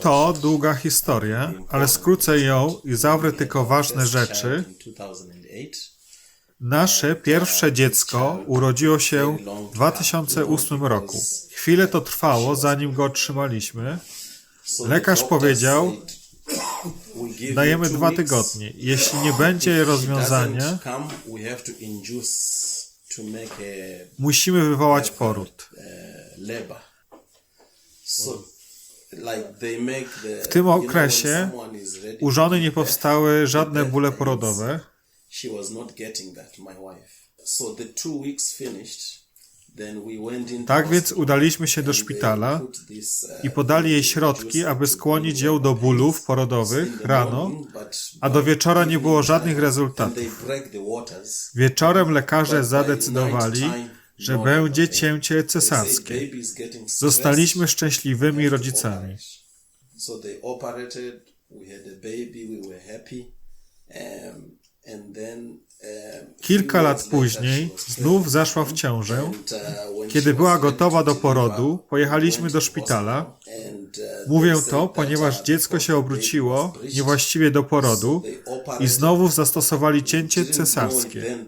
To długa historia, ale skrócę ją i zawrę tylko ważne rzeczy. child in 2008. Nasze pierwsze dziecko urodziło się w 2008 roku. Chwilę to trwało, zanim go otrzymaliśmy. Lekarz powiedział, said, "We give you Dajemy dwa tygodnie. Jeśli nie będzie rozwiązania, musimy wywołać poród. uh, labor. So, like they make the. W tym okresie U żony nie powstały żadne bóle porodowe. Tak więc udaliśmy się do szpitala this, uh, i podali jej środki, aby skłonić ją do bólów porodowych rano, a do wieczora nie było żadnych and rezultatów. Wieczorem lekarze zadecydowali, że będzie cięcie cesarskie. Zostaliśmy szczęśliwymi rodzicami. and then Kilka lat później znów zaszła w ciążę. uh, Kiedy była gotowa to do porodu, pojechaliśmy do szpitala. uh, Mówię to, ponieważ uh, dziecko się obróciło niewłaściwie do porodu i znowu zastosowali cięcie cesarskie.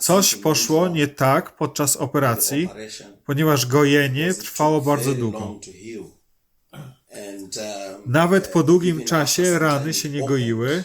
Coś poszło nie tak podczas operacji, ponieważ gojenie trwało bardzo długo. um, Nawet po długim even after czasie rany się nie goiły,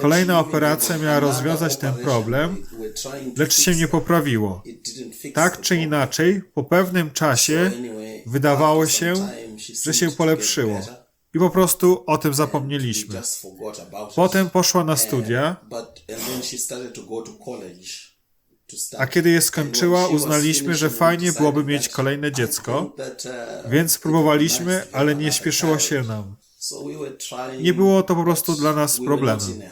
Kolejna operacja miała rozwiązać ten problem, lecz się nie poprawiło. Tak czy inaczej, po pewnym czasie wydawało się, że się polepszyło. I po prostu o tym zapomnieliśmy. Potem poszła na studia, a kiedy je skończyła, uznaliśmy, że fajnie byłoby mieć kolejne dziecko, więc it would be próbowaliśmy, nice to have ale nie śpieszyło się nam. Nie było to po prostu dla nas problemem.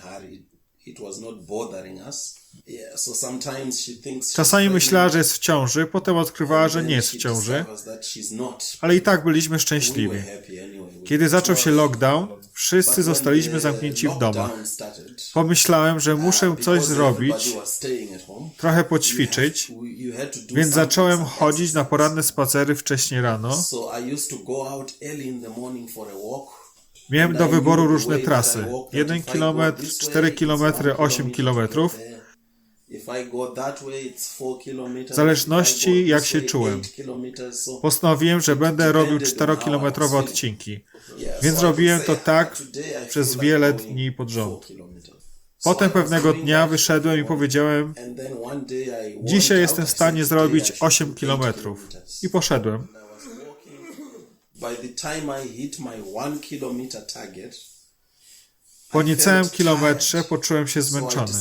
Czasami myślała, że jest w ciąży, potem odkrywała, że nie jest w ciąży, ale i tak byliśmy szczęśliwi. Kiedy zaczął się lockdown, wszyscy zostaliśmy zamknięci w domach. Pomyślałem, że muszę uh, coś because zrobić, trochę poćwiczyć, więc zacząłem chodzić na poranne spacery wcześnie rano. Miałem do wyboru różne trasy. I walked, 1 that if I km, go this 4 way, it's km, one 8 kilometer km. W zależności, jak się czułem. Postanowiłem, że będę robił depended on how I 4-kilometrowe was feeling. odcinki. Więc robiłem to tak "Ah, today I feel przez wiele dni pod rząd. four kilometers." So Potem pewnego dnia wyszedłem i powiedziałem, dzisiaj jestem w stanie zrobić "Today I should 8 do eight kilometrów. kilometers." I poszedłem. By the time I hit my one kilometer target, Po niecałym kilometrze poczułem się zmęczony.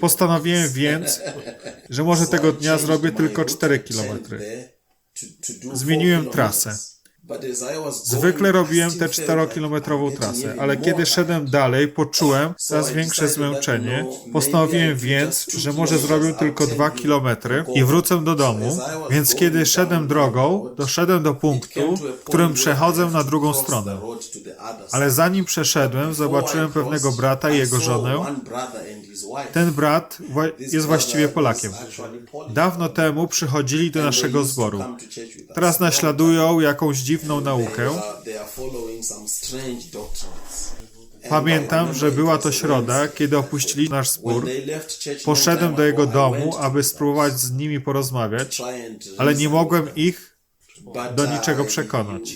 Postanowiłem więc, że może tego dnia zrobię tylko route 4 and kilometry. there to- to do Zmieniłem trasę. Zwykle robiłem tę felt 4-kilometrową like I'm getting trasę, ale kiedy szedłem dalej, poczułem coraz większe zmęczenie. no, Postanowiłem więc, że może zrobię tylko tell 2 you kilometry i wrócę do domu. Więc kiedy szedłem drogą, doszedłem do punktu, w którym przechodzę na drugą stronę. Ale zanim przeszedłem, zobaczyłem pewnego brata i jego żonę. Ten brat jest właściwie Polakiem. Dawno temu przychodzili do naszego zboru. Teraz naśladują jakąś dziwną naukę. Pamiętam, że była to środa, kiedy opuścili nasz church long Poszedłem do jego domu, aby spróbować z nimi porozmawiać, ale nie mogłem ich do uh, niczego you- przekonać.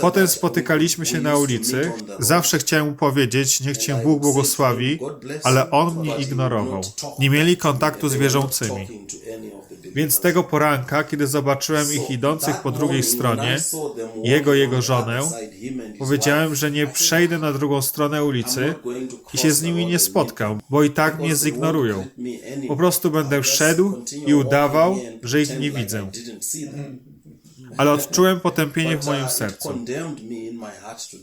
Potem spotykaliśmy się na ulicy. Zawsze chciałem mu powiedzieć, niech cię Bóg błogosławi, him, "God bless ale you", on mnie ignorował. Nie mieli kontaktu z wierzącymi. Więc tego poranka, kiedy zobaczyłem ich idących po drugiej stronie, jego, jego żonę, powiedziałem, że nie przejdę na drugą stronę "I'm ulicy i się z nimi nie spotkam, bo i tak mnie zignorują. Po prostu będę szedł i udawał, że ich nie widzę. I didn't see them. Ale odczułem potępienie w moim uh, sercu.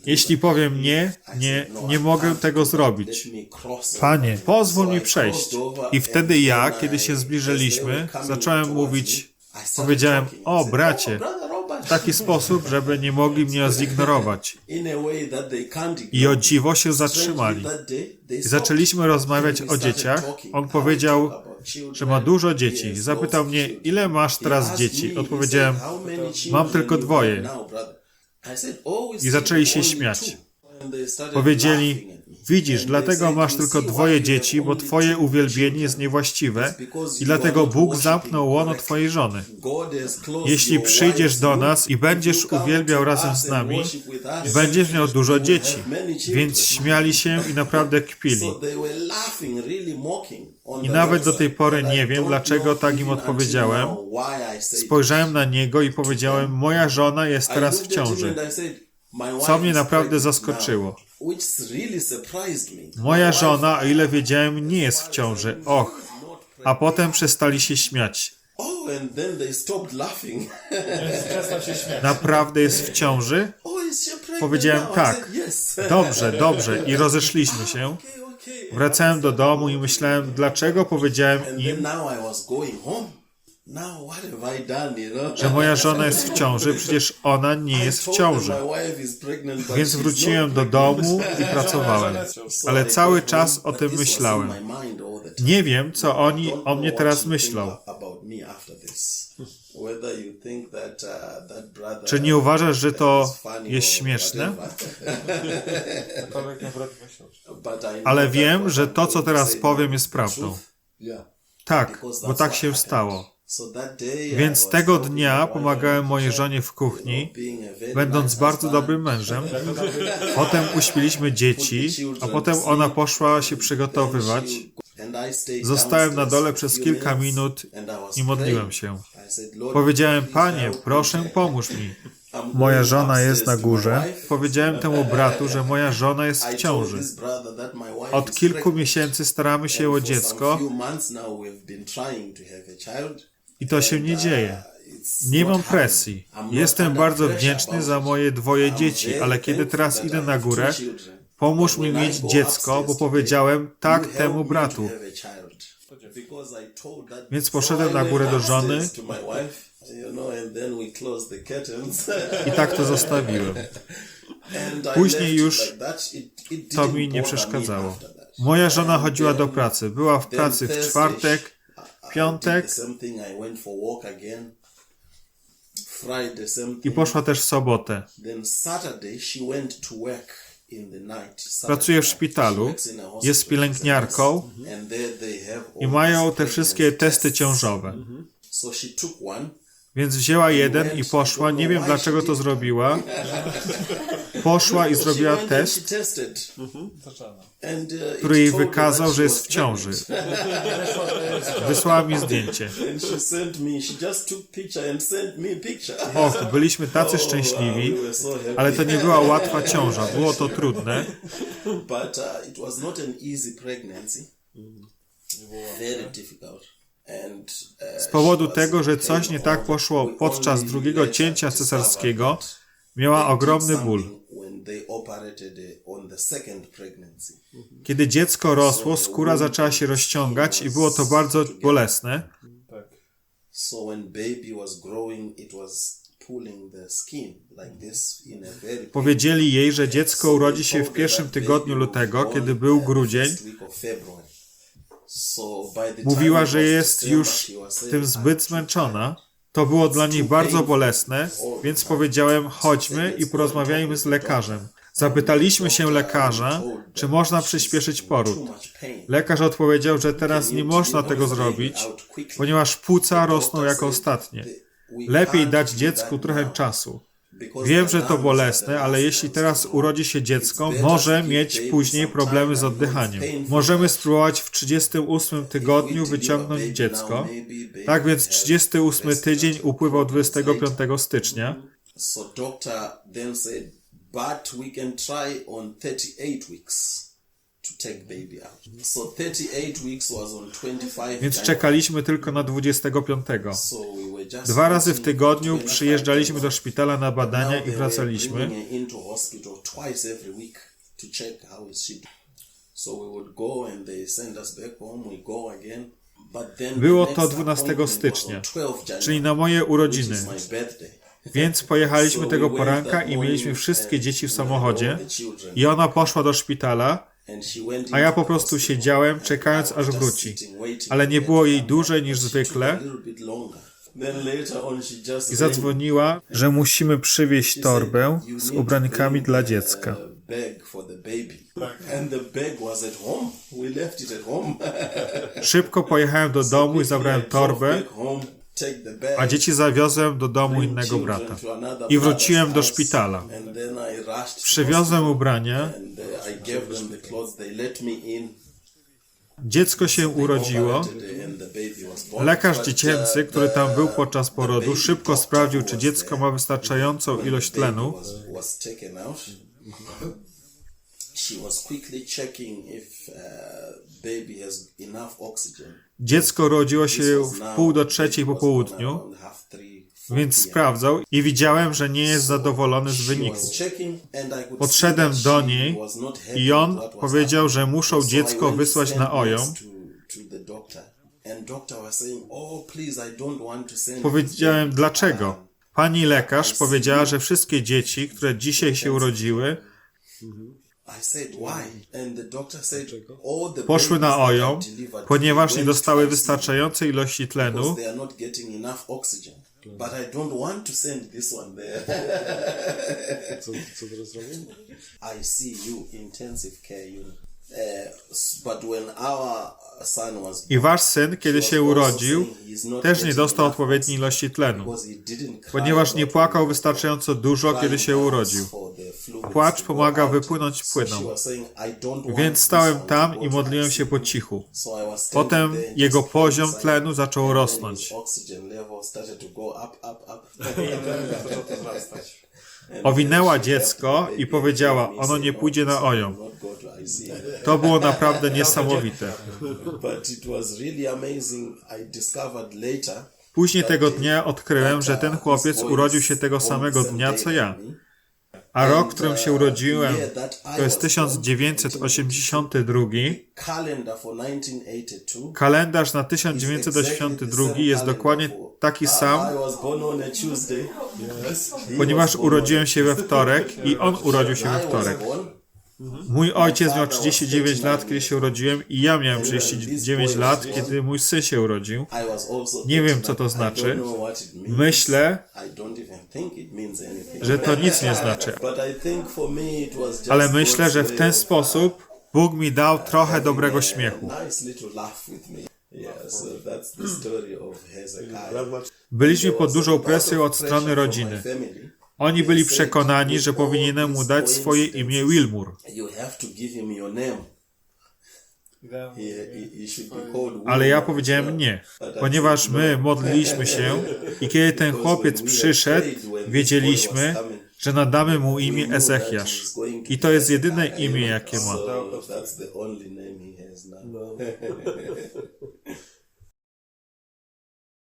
Jeśli powiem nie, nie, nie mogę tego zrobić. Panie, pozwól mi przejść. I wtedy ja, kiedy się zbliżyliśmy, zacząłem mówić, powiedziałem, o bracie, w taki sposób, żeby nie mogli mnie zignorować. I o dziwo się zatrzymali. I zaczęliśmy rozmawiać o dzieciach. On powiedział, że ma dużo dzieci. Zapytał mnie, ile masz teraz dzieci? Odpowiedziałem, mam tylko dwoje. I zaczęli się śmiać. Powiedzieli, widzisz, dlatego masz tylko dwoje dzieci, bo twoje uwielbienie jest niewłaściwe i dlatego Bóg zamknął łono twojej żony. Jeśli przyjdziesz do nas i będziesz uwielbiał razem z nami, będziesz miał dużo dzieci. Więc śmiali się i naprawdę kpili. I nawet do tej pory nie wiem, dlaczego tak im odpowiedziałem. Spojrzałem na niego i powiedziałem, moja żona jest teraz w ciąży. Co mnie naprawdę zaskoczyło. Moja żona, o ile wiedziałem, nie jest w ciąży. Och. A potem przestali się śmiać. Oh, and then they stopped laughing. Przestał się śmiać. Naprawdę jest w ciąży? oh, Powiedziałem tak. Dobrze, dobrze. I rozeszliśmy się. Wracałem do domu i myślałem, dlaczego powiedziałem im, now what have I done, you know? że moja żona jest w ciąży, przecież ona nie jest w ciąży. Więc wróciłem not do domu i pracowałem. So Ale cały czas o tym myślałem. Nie wiem, co oni o mnie teraz myślą. uh, Czy nie uważasz, że to jest śmieszne? Ale wiem, że I'm to, co teraz powiem, jest prawdą. Tak, bo tak się stało. Więc tego dnia pomagałem mojej żonie w kuchni, będąc bardzo dobrym mężem. Potem uśpiliśmy dzieci, a potem ona poszła się przygotowywać. Zostałem na dole przez kilka minut I modliłem się. I said, "Lord, Powiedziałem, Panie, help me." proszę pomóż mi. Moja żona jest na górze. Powiedziałem temu bratu, że moja żona jest w ciąży. Od kilku miesięcy staramy się o dziecko i to się nie dzieje. Nie mam presji. Jestem bardzo wdzięczny za moje dwoje dzieci, ale kiedy teraz idę na górę, pomóż mi mieć dziecko, bo powiedziałem tak temu bratu. Więc poszedłem na górę do żony. I tak to zostawiłem. Później już To mi nie przeszkadzało. Moja żona chodziła do pracy. Była w pracy w czwartek, piątek. I poszła też w sobotę. Pracuje w szpitalu, jest pielęgniarką. I mają te wszystkie testy ciążowe. So she took one. Więc wzięła jeden i poszła. Nie wiem dlaczego to zrobiła. Poszła i zrobiła test. And, uh, który jej wykazał, że jest w ciąży. Wysłała mi zdjęcie. Och, byliśmy tacy Oh, szczęśliwi, ale to nie była łatwa ciąża. Było to trudne. Uh, pregnancy. Very difficult. Uh, Z powodu tego, że coś nie tak poszło podczas drugiego cięcia cesarskiego, miała ogromny ból. Kiedy dziecko rosło, skóra zaczęła się rozciągać i było to bardzo bolesne. Powiedzieli jej, że dziecko urodzi się w pierwszym tygodniu lutego, kiedy był grudzień. Mówiła, że jest już tym zbyt zmęczona. To było dla niej bardzo bolesne, więc powiedziałem: chodźmy i porozmawiajmy z lekarzem. Zapytaliśmy się lekarza, czy można przyspieszyć poród. Lekarz odpowiedział, że teraz nie można tego zrobić, ponieważ płuca rosną jako ostatnie. Lepiej dać dziecku trochę czasu. Wiem, że to bolesne, ale jeśli teraz urodzi się dziecko, może mieć później problemy z oddychaniem. Możemy spróbować w 38 tygodniu wyciągnąć dziecko. Tak więc 38 tydzień upływał 25 stycznia. So doctor then said, but we can try on 38 weeks Więc czekaliśmy tylko na 25. So we were just Dwa razy w tygodniu 25 przyjeżdżaliśmy do szpitala na badania i wracaliśmy. Było to next 12 appointment was stycznia, on 12 January, czyli na moje urodziny. Więc pojechaliśmy tego poranka i mieliśmy wszystkie dzieci w samochodzie. I ona poszła do szpitala, a ja po prostu siedziałem, czekając aż wróci. Ale nie było jej dłużej niż zwykle. I zadzwoniła, że musimy przywieźć torbę said, "You z ubrankami dla dziecka. Szybko pojechałem do domu i zabrałem torbę, a dzieci zawiozłem do domu innego brata. I wróciłem do szpitala. Przywiozłem ubrania, uh, I gave them the clothes. They let me in. dziecko się urodziło. Lekarz dziecięcy, uh, który tam był podczas porodu, szybko sprawdził, czy dziecko ma wystarczającą ilość tlenu. Uh. Dziecko rodziło się w pół do trzeciej po południu, więc sprawdzał i widziałem, że nie jest zadowolony z wyniku. Podszedłem do niej i on powiedział, że muszą dziecko wysłać na OJOM. oh Powiedziałem, this baby." dlaczego? Pani lekarz powiedziała, że wszystkie dzieci, które dzisiaj się urodziły, I said, why? And the doctor said, all the poszły na OJOM, delivered ponieważ nie dostały wystarczającej ilości tlenu, they are not getting enough oxygen. But I don't want to send this one there. Co, co teraz zrobił? ICU, intensive care unit. Uh, s- but when our son was i wasz syn, kiedy się urodził, też nie dostał odpowiedniej ilości tlenu, ponieważ ponieważ nie płakał wystarczająco dużo, kiedy się urodził. Płacz pomaga wypłynąć płynom. Więc stałem tam i modliłem się po cichu. Potem jego poziom tlenu zaczął rosnąć. Owinęła dziecko i powiedziała, ono nie pójdzie na OJOM. To było naprawdę niesamowite. Później tego dnia odkryłem, że ten chłopiec urodził się tego samego dnia co ja. A rok, w którym się urodziłem, to jest 1982. calendar for 1982. Kalendarz na 1982 jest dokładnie taki sam, ponieważ urodziłem się we wtorek i on urodził się we wtorek. Born. Mój ojciec miał 39 lat, kiedy się urodziłem i ja miałem 39 lat, kiedy mój syn się urodził. Nie wiem, 39. co to znaczy. Myślę, że to nic nie znaczy. Ale myślę, że w ten sposób Bóg mi dał trochę having dobrego śmiechu. Byliśmy pod dużą presją od strony rodziny. Oni byli przekonani, że powinienem mu dać swoje imię Wilmur, ale ja powiedziałem nie, ponieważ my modliliśmy się i kiedy ten chłopiec przyszedł, wiedzieliśmy, że nadamy mu imię Ezechiasz. I to jest jedyne imię, jakie ma.